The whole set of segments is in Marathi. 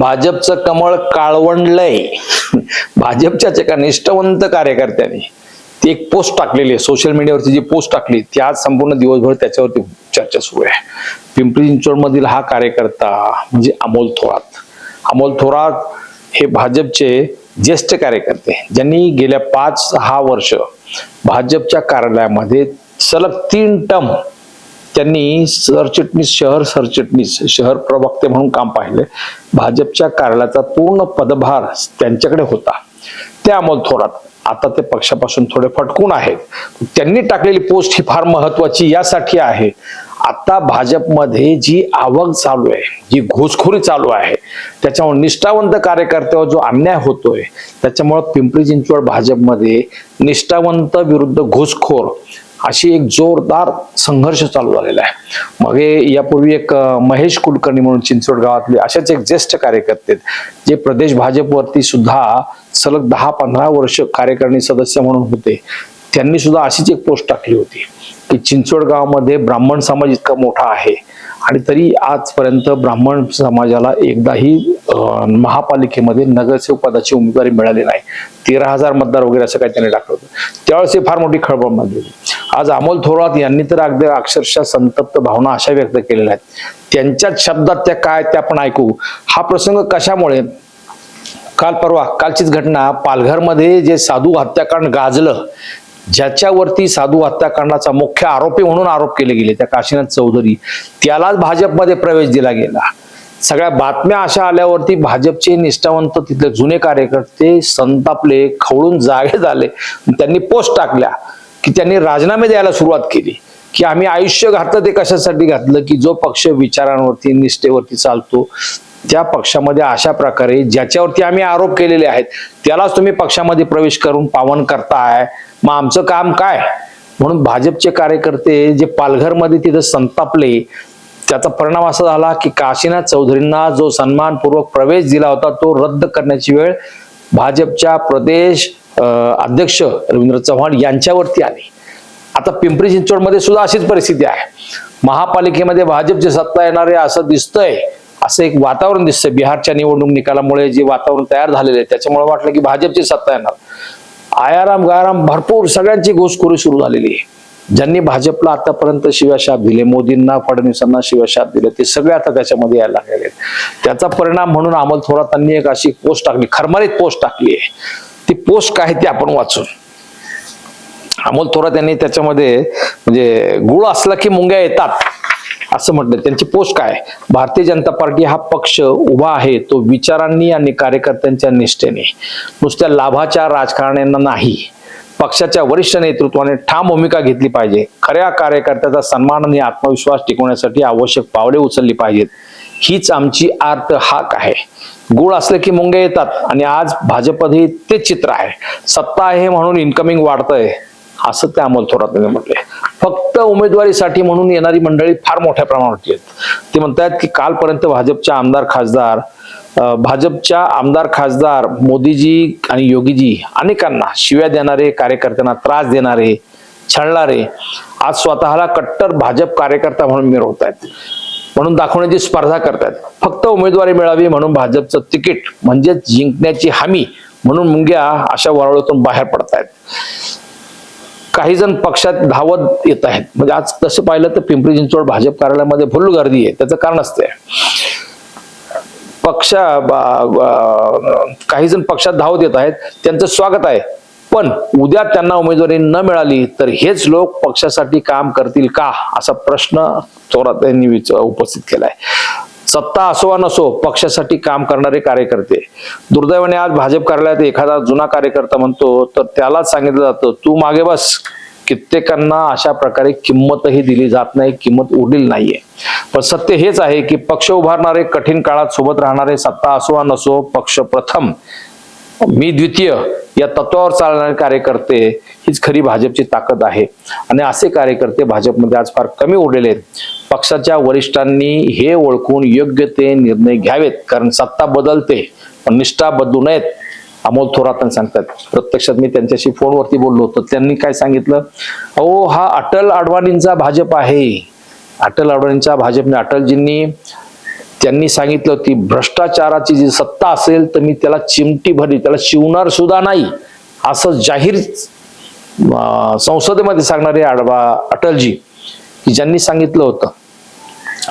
भाजपचं कमळ काळवंडलंय. भाजपच्याच एका निष्ठावंत कार्यकर्त्याने ती एक पोस्ट टाकलेली आहे. सोशल मीडियावरती जी पोस्ट टाकली ती आज संपूर्ण दिवसभर त्याच्यावरती चर्चा सुरू आहे. पिंपरी चिंचवडमधील हा कार्यकर्ता म्हणजे अमोल थोरात. अमोल थोरात हे भाजपचे ज्येष्ठ कार्यकर्ते ज्यांनी गेल्या पाच सहा वर्ष भाजपच्या कार्यालयामध्ये सलग तीन टर्म त्यांनी सरचिटणीस शहर सरचिटणीस शहर प्रवक्ते म्हणून काम पाहिले. भाजपच्या कार्यालयाचा पूर्ण पदभार त्यांच्याकडे होता. त्या अमोल थोरात आता ते पक्षापासून थोडे फटकून आहेत. त्यांनी टाकलेली पोस्ट ही फार महत्वाची यासाठी आहे. आता भाजपमध्ये जी आवक चालू आहे जी घुसखोरी चालू आहे त्याच्यामुळे निष्ठावंत कार्यकर्त्यावर जो अन्याय होतोय त्याच्यामुळे पिंपरी चिंचवड भाजपमध्ये निष्ठावंत विरुद्ध घुसखोर अशी एक जोरदार संघर्ष चालू झालेला आहे. मग यापूर्वी एक महेश कुलकर्णी म्हणून चिंचवड गावातले अशाच एक ज्येष्ठ कार्यकर्ते आहेत, जे प्रदेश भाजपवरती सुद्धा सलग दहा पंधरा वर्ष कार्यकारिणी सदस्य म्हणून होते. त्यांनी सुद्धा अशीच एक पोस्ट टाकली होती की चिंचवड गावामध्ये ब्राह्मण समाज इतका मोठा आहे आणि तरी आजपर्यंत ब्राह्मण समाजाला एकदाही महापालिकेमध्ये नगरसेवक पदाची उमेदवारी मिळाली नाही. तेरा हजार मतदार वगैरे असं काही त्यांनी टाकलं होतं. त्यावेळेस फार मोठी खळबळ मानली होती. आज अमोल थोरात यांनी तर अगदी अक्षरशः संतप्त भावना अशा व्यक्त केलेल्या आहेत. त्यांच्याच शब्दात त्या काय त्या आपण ऐकू. हा प्रसंग कशामुळे? काल परवा कालचीच घटना पालघरमध्ये जे साधू हत्याकांड गाजलं ज्याच्यावरती साधू हत्याकांडाचा मुख्य आरोपी म्हणून आरोप केले गेले त्या काशीनाथ चौधरी त्यालाच भाजपमध्ये प्रवेश दिला गेला. सगळ्या बातम्या अशा आल्यावरती भाजपचे निष्ठावंत तिथले जुने कार्यकर्ते संतापले खवळून जागे झाले. त्यांनी पोस्ट टाकल्या. की त्यांनी राजीनामे द्यायला सुरुवात केली की आम्ही आयुष्य घातलं ते कशासाठी घातलं की जो पक्ष विचारांवरती निष्ठेवरती चालतो त्या पक्षामध्ये अशा प्रकारे ज्याच्यावरती आम्ही आरोप केलेले आहेत त्यालाच तुम्ही पक्षामध्ये प्रवेश करून पावन करताय. मग आमचं काम काय? म्हणून भाजपचे कार्यकर्ते जे पालघरमध्ये तिथं संतापले त्याचा परिणाम असा झाला की काशीनाथ चौधरींना जो सन्मानपूर्वक प्रवेश दिला होता तो रद्द करण्याची वेळ भाजपच्या प्रदेश अध्यक्ष रवींद्र चव्हाण यांच्यावरती आली. आता पिंपरी चिंचवडमध्ये सुद्धा अशीच परिस्थिती आहे. महापालिकेमध्ये भाजपची सत्ता येणार आहे असं दिसतंय असं एक वातावरण दिसतंय. बिहारच्या निवडणूक निकालामुळे जे वातावरण तयार झालेलं आहे त्याच्यामुळे वाटलं की भाजपची सत्ता येणार. आयाराम गायाराम भरपूर सगळ्यांची घुसखोरी सुरू झालेली आहे. ज्यांनी भाजपला आतापर्यंत शिवाशाप दिले मोदींना फडणवीसांना शिवाशाप दिले ते सगळे आता त्याच्यामध्ये यायला लागलेले आहेत. त्याचा परिणाम म्हणून अमोल थोरातांनी एक अशी पोस्ट टाकली खरमारीत पोस्ट टाकली आहे. पोस्ट काय ते आपण वाचून. अमोल थोरात यांनी त्याच्यामध्ये म्हणजे गुळ असला की मुंग्या येतात असं म्हटलं. त्यांची पोस्ट काय भारतीय जनता पार्टी हा पक्ष उभा आहे तो विचारांनी आणि कार्यकर्त्यांच्या निष्ठेने. नुसत्या लाभाच्या राजकारण्यांना नाही पक्षाच्या वरिष्ठ नेतृत्वाने ठाम भूमिका घेतली पाहिजे. खऱ्या कार्यकर्त्याचा सन्मान आणि आत्मविश्वास टिकवण्यासाठी आवश्यक पावले उचलली पाहिजेत. हीच आमची आर्त हाक आहे. गुळ असले की मुंगे येतात आणि आज भाजपमध्ये ते चित्र आहे. सत्ता आहे म्हणून इन्कमिंग वाढतंय असं त्या अमोल थोरात यांनी म्हटलंय. फक्त उमेदवारीसाठी म्हणून येणारी मंडळी फार मोठ्या प्रमाणावरती आहेत. ते म्हणतात की कालपर्यंत भाजपच्या आमदार खासदार भाजपच्या आमदार खासदार मोदीजी आणि योगीजी अनेकांना शिव्या देणारे कार्यकर्त्यांना त्रास देणारे छळणारे आज स्वतःला कट्टर भाजप कार्यकर्ता म्हणून मिरवत आहेत म्हणून दाखवण्याची स्पर्धा करतात. फक्त उमेदवारी मिळावी म्हणून भाजपचं तिकीट म्हणजेच जिंकण्याची हमी म्हणून मुंग्या अशा वरवळीतून बाहेर पडतायत. काही जण पक्षात धावत येत आहेत. म्हणजे आज तसं पाहिलं तर पिंपरी चिंचवड भाजप कार्यालयामध्ये फुल गर्दी आहे. त्याचं कारण असते पक्ष काही जण पक्षात धावत येत आहेत. त्यांचं स्वागत आहे. पण उद्या त्यांना उमेदवारी न मिळाली तर हेच लोक पक्षासाठी काम करतील का असा प्रश्न थोरात यांनी उपस्थित केलाय. सत्ता असो वा नसो पक्षासाठी काम करणारे कार्यकर्ते. दुर्दैवाने आज भाजप कार्यालयात एखादा जुना कार्यकर्ता म्हणतो तर त्यालाच सांगितलं जातं तू मागे बस. कित्येकांना अशा प्रकारे किंमतही दिली जात नाही किंमत उरलेली नाहीये. पण सत्य हेच आहे की पक्ष उभारणारे कठीण काळात सोबत राहणारे सत्ता असो वा नसो पक्ष प्रथम मी द्वितीय या तत्वावर चालणारे कार्यकर्ते हीच खरी भाजपची ताकद आहे. आणि असे कार्यकर्ते भाजपमध्ये आज फार कमी उरलेले आहेत. पक्षाच्या वरिष्ठांनी हे ओळखून योग्य ते निर्णय घ्यावेत कारण सत्ता बदलते पण निष्ठा बदलू नयेत अमोल थोरात सांगतात. प्रत्यक्षात मी त्यांच्याशी फोनवरती बोललो होतो. त्यांनी काय सांगितलं? अहो हा अटल अडवाणींचा भाजप आहे. अटल अडवाणींचा भाजपने अटलजींनी त्यांनी सांगितलं होती भ्रष्टाचाराची जी सत्ता असेल तर मी त्याला चिमटी भरी त्याला शिवणार सुद्धा नाही. असं जाहीर संसदेमध्ये सांगणारे आडवा अटलजी की ज्यांनी सांगितलं होतं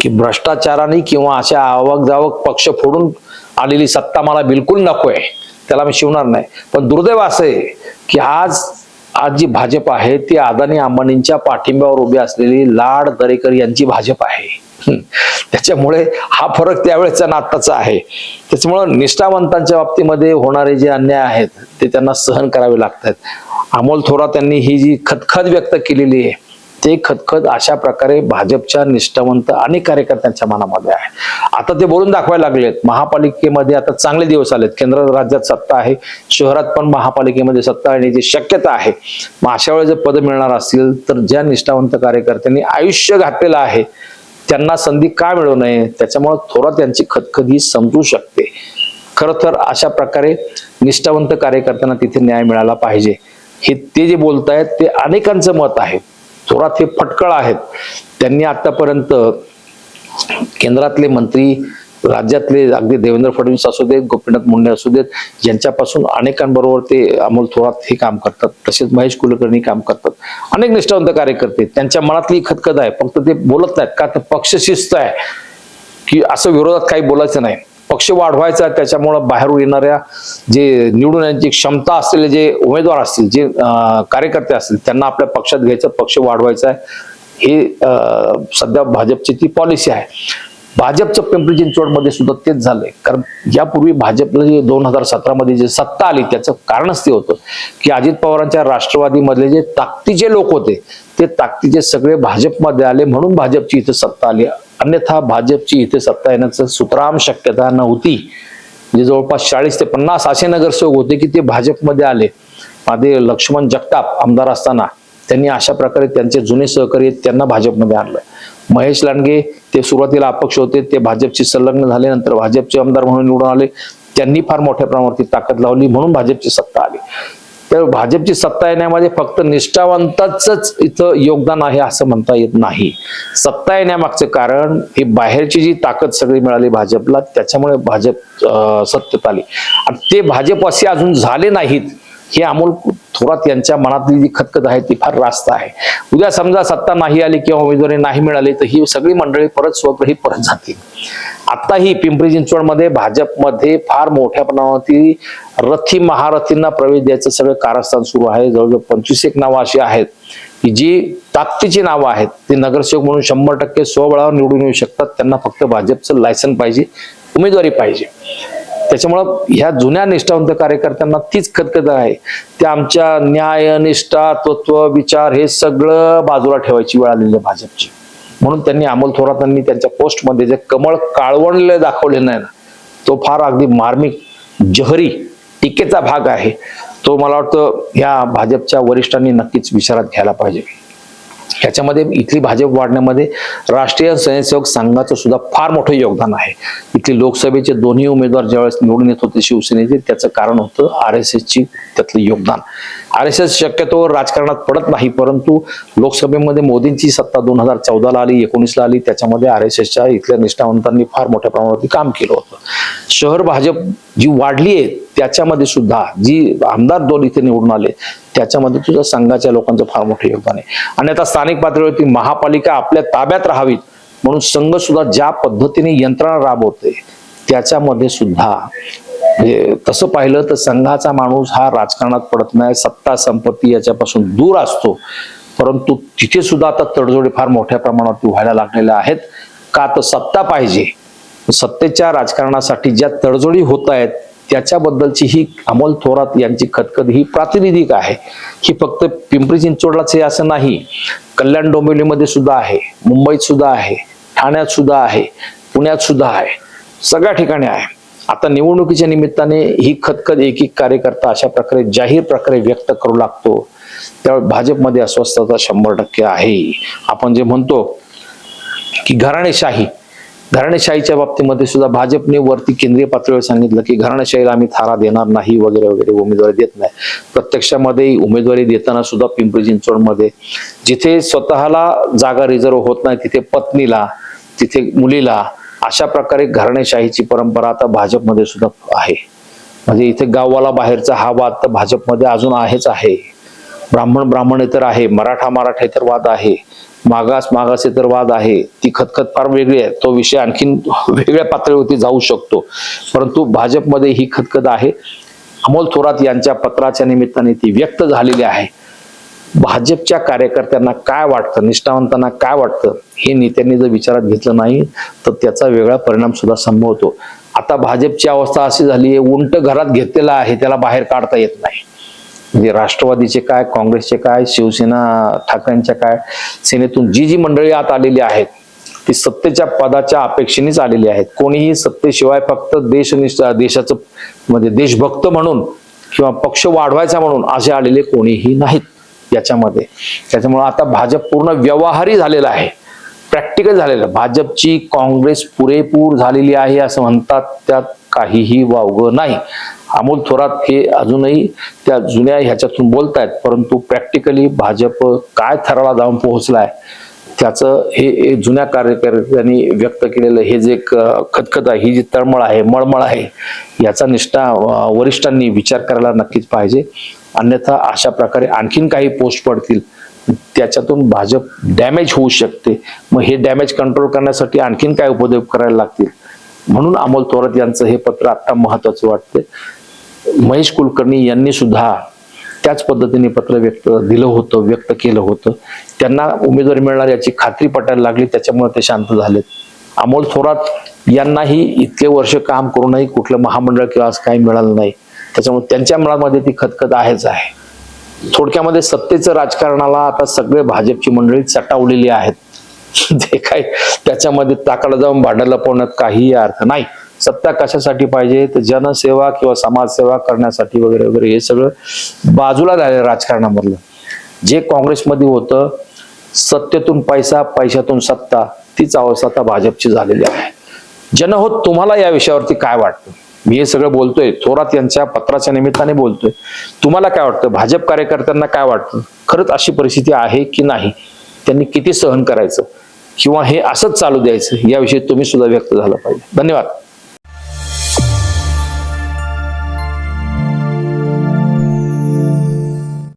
की भ्रष्टाचाराने किंवा अशा आवक जावक पक्ष फोडून आलेली सत्ता मला बिलकुल नकोय त्याला मी शिवणार नाही. पण दुर्दैव असं आहे की आज आज जी भाजप आहे ती अदानी अंबानींच्या पाठिंब्यावर उभी असलेली लाड दरेकर यांची भाजप आहे. त्याच्यामुळे हा फरक त्यावेळेचा आणि आहे. त्याच्यामुळं निष्ठावंतांच्या बाबतीमध्ये होणारे जे अन्याय आहेत ते त्यांना सहन करावे लागतात. अमोल थोरात यांनी ही जी खतखत व्यक्त केलेली आहे ते खतखत अशा प्रकारे भाजपच्या निष्ठावंत अनेक कार्यकर्त्यांच्या मनामध्ये आहे. आता ते बोलून दाखवायला लागलेत महापालिकेमध्ये आता चांगले दिवस आलेत. केंद्र राज्यात सत्ता आहे शहरात पण महापालिकेमध्ये सत्ता येण्याची शक्यता आहे मग अशा वेळेस जर पद मिळणार असतील तर ज्या निष्ठावंत कार्यकर्त्यांनी आयुष्य घातलेलं आहे त्यांना संधी का मिळू नये? त्याच्यामुळे थोरात यांची खदखदी ही समजू शकते. खर तर अशा प्रकारे निष्ठावंत कार्यकर्त्यांना तिथे न्याय मिळाला पाहिजे. हे ते जे बोलतायत ते अनेकांचं मत आहे. थोरात हे फटकळ आहेत. त्यांनी आतापर्यंत केंद्रातले मंत्री राज्यातले अगदी देवेंद्र फडणवीस असू देत गोपीनाथ मुंडे असू देत यांच्यापासून अनेकांबरोबर ते अमोल थोरात हे काम करतात. तसेच महेश कुलकर्णी काम करतात. अनेक निष्ठावंत कार्यकर्ते त्यांच्या मनातली खतखत आहे. फक्त ते बोलत नाहीत. का तर पक्ष शिस्त आहे की असं विरोधात काही बोलायचं नाही. पक्ष वाढवायचा आहे, त्याच्यामुळं बाहेरून येणाऱ्या जे निवडून यांची क्षमता असलेले जे उमेदवार असतील जे कार्यकर्ते असतील त्यांना आपल्या पक्षात घ्यायचं पक्ष वाढवायचा आहे. हे सध्या भाजपची ती पॉलिसी आहे. भाजपचं पिंपरी चिंचवडमध्ये सुद्धा तेच झालंय. कारण यापूर्वी भाजपला जे दोन हजार सतरामध्ये जे सत्ता आली त्याचं कारणच ते होतं की अजित पवारांच्या राष्ट्रवादीमधले जे ताकदीचे लोक होते ते ताकदीचे सगळे भाजपमध्ये आले म्हणून भाजपची इथे सत्ता आली. अन्यथा भाजपची इथे सत्ता येण्याचं सुतराम शक्यता नव्हती. म्हणजे जवळपास चाळीस ते पन्नास असे नगरसेवक होते की ते भाजपमध्ये आले. माझे लक्ष्मण जगताप आमदार असताना त्यांनी अशा प्रकारे त्यांचे जुने सहकारी त्यांना भाजपमध्ये आणलं. महेश लांडगे ते सुरुवातीला अपक्ष होते ते भाजपशी संलग्न झाले नंतर भाजपचे आमदार म्हणून निवडून आले. त्यांनी फार मोठ्या प्रमाणावरती ताकद लावली म्हणून भाजपची सत्ता आली. तर भाजपची सत्ता येण्यामध्ये फक्त निष्ठावंताच इथं योगदान आहे असं म्हणता येत नाही. सत्ता येण्यामागचं कारण ही बाहेरची जी ताकद सगळी मिळाली भाजपला त्याच्यामुळे भाजप सत्तेत आली. आणि ते भाजप असे अजून झाले नाहीत. हे अमोल थोरात यांच्या मनातली जी खतखत आहे ती फार रास्त आहे. उद्या समजा सत्ता नाही आली किंवा उमेदवारी नाही मिळाली तर ही सगळी मंडळी परत स्वग्रही परत जातील. आताही पिंपरी चिंचवडमध्ये भाजपमध्ये फार मोठ्या प्रमाणावरती रथी महारथींना प्रवेश द्यायचं सगळं कारस्थान सुरू आहे. जवळजवळ पंचवीस एक नावं अशी आहेत की जी ताकदीची नावं आहेत. ते नगरसेवक म्हणून शंभर टक्के स्वबळावर निवडून येऊ शकतात. त्यांना फक्त भाजपचं लायसन पाहिजे उमेदवारी पाहिजे. त्याच्यामुळं ह्या जुन्या निष्ठावंत कार्यकर्त्यांना तीच खतखत आहे. त्या आमच्या न्याय निष्ठा तत्व विचार हे सगळं बाजूला ठेवायची वेळ आलेली आहे भाजपची. म्हणून त्यांनी अमोल थोरातांनी त्यांच्या पोस्टमध्ये जे कमळ काळवणले दाखवले नाही ना तो फार अगदी मार्मिक जहरी टीकेचा भाग आहे. तो मला वाटतं ह्या भाजपच्या वरिष्ठांनी नक्कीच विचारात घ्यायला पाहिजे. ह्याच्यामध्ये इथली भाजप वाढण्यामध्ये राष्ट्रीय स्वयंसेवक संघाचं सुद्धा फार मोठं योगदान आहे. इथले लोकसभेचे दोन्ही उमेदवार ज्यावेळेस निवडून येत होते शिवसेनेचे त्याचं कारण होतं आर एस एसची त्यातलं योगदान. आर एस एस शक्यतो राजकारणात पडत नाही परंतु लोकसभेमध्ये मोदींची सत्ता दोन हजार चौदाला आली एकोणीसला आली त्याच्यामध्ये आर एस एसच्या इथल्या निष्ठावंतांनी फार मोठ्या प्रमाणावरती काम केलं होतं. शहर भाजप जी वाढली आहे त्याच्यामध्ये सुद्धा जी आमदार दोन इथे निवडून आले त्याच्यामध्ये सुद्धा संघाच्या लोकांचं फार मोठं योगदान आहे. आणि आता स्थानिक पातळीवरती महापालिका आपल्या ताब्यात राहावीत म्हणून संघ सुद्धा ज्या पद्धतीने यंत्रणा राबवते त्याच्यामध्ये सुद्धा म्हणजे तसं पाहिलं तर संघाचा माणूस हा राजकारणात पडत नाही सत्ता संपत्ती याच्यापासून दूर असतो. परंतु तिथे सुद्धा आता तडजोडी फार मोठ्या प्रमाणावरती व्हायला लागलेल्या आहेत. का तर सत्ता पाहिजे. सत्तेच्या राजकारणासाठी ज्या तडजोडी होत आहेत त्याच्याबद्दलची ही अमोल थोरात यांची खतखत ही प्रातिनिधिक आहे. ही फक्त पिंपरी चिंचवडलाच हे असं नाही. कल्याण डोंबिवलीमध्ये सुद्धा आहे मुंबईत सुद्धा आहे ठाण्यात सुद्धा आहे पुण्यात सुद्धा आहे. सगळ्या ठिकाणी आहे. आता निवडणुकीच्या निमित्ताने ही खतखत एक एक कार्यकर्ता अशा प्रकारे जाहीर प्रकारे व्यक्त करू लागतो. त्यावेळी भाजपमध्ये अस्वस्थता शंभर टक्के आहे. आपण जे म्हणतो की घराणेशाही घराणेशाहीच्या बाबतीमध्ये सुद्धा भाजपने वरती केंद्रीय पातळीवर सांगितलं की घराणेशाहीला आम्ही थारा देणार नाही वगैरे वगैरे उमेदवारी देत नाही. प्रत्यक्षामध्ये उमेदवारी देताना सुद्धा पिंपरी चिंचवडमध्ये जिथे स्वतःला जागा रिझर्व होत नाही तिथे पत्नीला तिथे मुलीला अशा प्रकारे घराणेशाहीची परंपरा आता भाजपमध्ये सुद्धा आहे. म्हणजे इथे गाववाला बाहेरचा हा वाद तर भाजपमध्ये अजून आहेच आहे. ब्राह्मण ब्राह्मण तर आहे मराठा मराठा तर वाद आहे मागास मागास इतर वाद आहे ती खतखत फार वेगळी आहे तो विषय आणखीन वेगळ्या पातळीवरती जाऊ शकतो. परंतु भाजपमध्ये ही खतखत आहे. अमोल थोरात यांच्या पत्राच्या निमित्ताने ती व्यक्त झालेली आहे. भाजपच्या कार्यकर्त्यांना काय वाटतं निष्ठावंतांना काय वाटतं हे नेत्यांनी जर विचारात घेतलं नाही तर त्याचा वेगळा परिणाम सुद्धा संभवतो आता भाजपची अवस्था अशी झाली आहे उंट घरात घेतलेला आहे त्याला बाहेर काढता येत नाही. म्हणजे राष्ट्रवादीचे काय काँग्रेसचे काय शिवसेना ठाकरेंच्या काय सेनेतून जी जी मंडळी आत आलेली आहेत ती सत्तेच्या पदाच्या अपेक्षेनेच आलेली आहेत. कोणीही सत्तेशिवाय फक्त देशनिष्ठ देशाचं म्हणजे देशभक्त म्हणून किंवा पक्ष वाढवायचा म्हणून असे आलेले कोणीही नाहीत. याच्यामध्ये. त्याच्यामुळे आता भाजप पूर्ण व्यवहारी झालेला आहे. प्रॅक्टिकल झालेलं. भाजपची काँग्रेस पुरेपूर झालेली आहे असं म्हणतात. त्यात काहीही वावगं नाही. अमोल थोरात हे अजूनही त्या जुन्या ह्याच्यातून बोलतायत. परंतु प्रॅक्टिकली भाजप काय थराला जाऊन पोहोचलाय? त्याचं हे जुन्या कार्यकर्त्यांनी व्यक्त केलेलं हे जे क- खतखत आहे ही जी तळमळ आहे मळमळ आहे याचा निष्ठा वरिष्ठांनी विचार करायला नक्कीच पाहिजे. अन्यथा अशा प्रकारे आणखीन काही पोस्ट पडतील त्याच्यातून भाजप डॅमेज होऊ शकते. मग हे डॅमेज कंट्रोल करण्यासाठी आणखीन काय उपद्रव करायला लागतील? म्हणून अमोल थोरात यांचं हे पत्र आत्ता महत्वाचं वाटते महेश कुलकर्णी यांनी सुद्धा त्याच पद्धतीने पत्र व्यक्त दिलं होतं व्यक्त केलं होतं. त्यांना उमेदवारी मिळणार याची खात्री पटायला लागली त्याच्यामुळे ते शांत झालेत. अमोल थोरात यांनाही इतके वर्ष काम करूनही कुठलं महामंडळ किंवा असं काही मिळालं नाही. त्याच्यामुळे त्यांच्या मनामध्ये ती खतखत आहेच आहे. थोडक्यामध्ये सत्तेचं राजकारणाला आता सगळे भाजपची मंडळी चटावलेली आहेत. जे काय त्याच्यामध्ये ताकाला जाऊन भांडायला पोहण्यात काहीही अर्थ नाही. सत्ता कशासाठी पाहिजे? तर जनसेवा किंवा समाजसेवा करण्यासाठी वगैरे वगैरे हे सगळं बाजूला झालं राजकारणामधलं. जे काँग्रेसमध्ये होतं सत्तेतून पैसा पैशातून सत्ता तीच अवस्था आता भाजपची झालेली आहे. जनहोत तुम्हाला या विषयावरती काय वाटतं? मी हे सगळं बोलतोय थोरात यांच्या पत्राच्या निमित्ताने बोलतोय. तुम्हाला काय वाटतं? भाजप कार्यकर्त्यांना काय वाटतं? खरंच अशी परिस्थिती आहे की नाही? त्यांनी किती सहन करायचं? किंवा हे असंच चालू द्यायचं? याविषयी तुम्ही सुद्धा व्यक्त झालं पाहिजे. धन्यवाद.